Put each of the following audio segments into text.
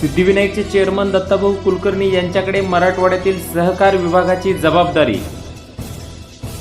सिद्धिविनायकचे chairman Dattabhau Kulkarni यांच्याकडे मराठवाड्यातील सहकार विभागाची जबाबदारी.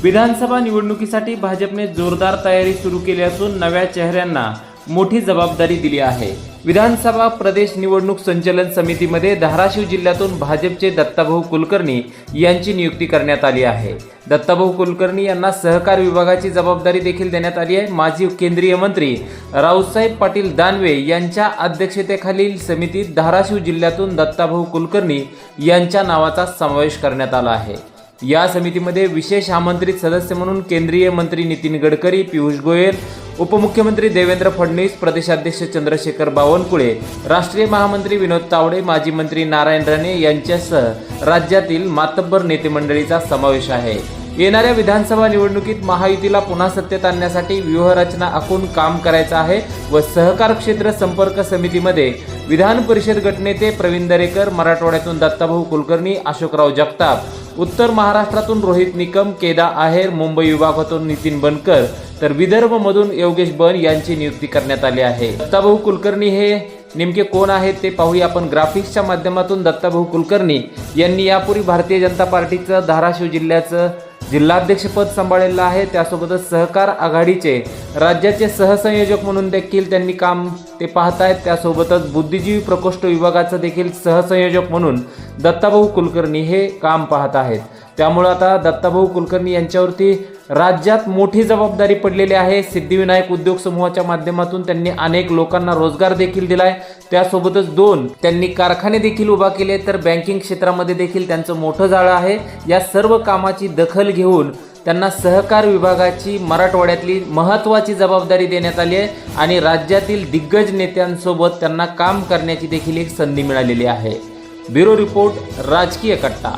विधानसभा निवडणुकीसाठी भाजपने जोरदार तयारी सुरू केली असून नव्या चेहऱ्यांना मोठी जबाबदारी दिली आहे. विधानसभा प्रदेश निवडणूक संचलन समितीमध्ये धाराशिव जिल्ह्यातून भाजपचे दत्ताभाऊ कुलकर्णी यांची नियुक्ती करण्यात आली आहे. दत्ताभाऊ कुलकर्णी यांना सहकार विभागाची जबाबदारी देखील देण्यात आली आहे. माजी केंद्रीय मंत्री रावसाहेब पाटील दानवे यांच्या अध्यक्षतेखालील समितीत धाराशिव जिल्ह्यातून दत्ताभाऊ कुलकर्णी यांच्या नावाचा समावेश करण्यात आला आहे. या समितीमध्ये विशेष आमंत्रित सदस्य म्हणून केंद्रीय मंत्री नितीन गडकरी पियुष गोयल उपमुख्यमंत्री देवेंद्र फडणवीस प्रदेशाध्यक्ष चंद्रशेखर बावनकुळे राष्ट्रीय महामंत्री विनोद तावडे माजी मंत्री नारायण राणे यांच्यासह राज्यातील मातब्बर नेतेमंडळीचा समावेश आहे. येणाऱ्या विधानसभा निवडणुकीत महायुतीला पुन्हा सत्तेत आणण्यासाठी व्यूहरचना आखून काम करायचं आहे व सहकार क्षेत्र संपर्क समितीमध्ये विधान परिषद गटनेते प्रवीण दरेकर मराठवाड्यातून दत्ताभाऊ कुलकर्णी अशोकराव जगताप उत्तर महाराष्ट्रातून रोहित निकम केदा आहेर मुंबई विभागातून नितीन बनकर तर विदर्भमधून योगेश बन यांची नियुक्ती करण्यात आली आहे. दत्ताभाऊ कुलकर्णी हे नेमके कोण आहेत ते पाहूया आपण ग्राफिक्सच्या माध्यमातून. दत्ताभाऊ कुलकर्णी यांनी यापूर्वी भारतीय जनता पार्टीचं धाराशिव जिल्ह्याचं जिल्हाध्यक्षपद सांभाळलेलं आहे. त्यासोबतच सहकार आघाडीचे राज्याचे सहसंयोजक म्हणून देखील त्यांनी काम ते पाहत आहेत त्यासोबतच बुद्धिजीवी प्रकोष्ठ विभागाचं देखील सहसंयोजक म्हणून दत्ताभाऊ कुलकर्णी हे काम पाहत आहेत. त्यामुळं आता दत्ताभाऊ कुलकर्णी यांच्यावरती राज्यात मोठी जबाबदारी पडलेली आहे. सिद्धिविनायक उद्योग समूहाच्या माध्यमातून त्यांनी अनेक लोकांना रोजगार देखील दिलाय. त्यासोबतच दोन त्यांनी कारखाने देखील उभा केले तर बँकिंग क्षेत्रामध्ये देखील त्यांचं मोठं जाळं आहे. या सर्व कामाची दखल घेऊन त्यांना सहकार विभागाची मराठवाड्यातली महत्त्वाची जबाबदारी देण्यात आली आहे आणि राज्यातील दिग्गज नेत्यांसोबत त्यांना काम करण्याची देखील एक संधी मिळालेली आहे. ब्युरो रिपोर्ट राजकीय कट्टा.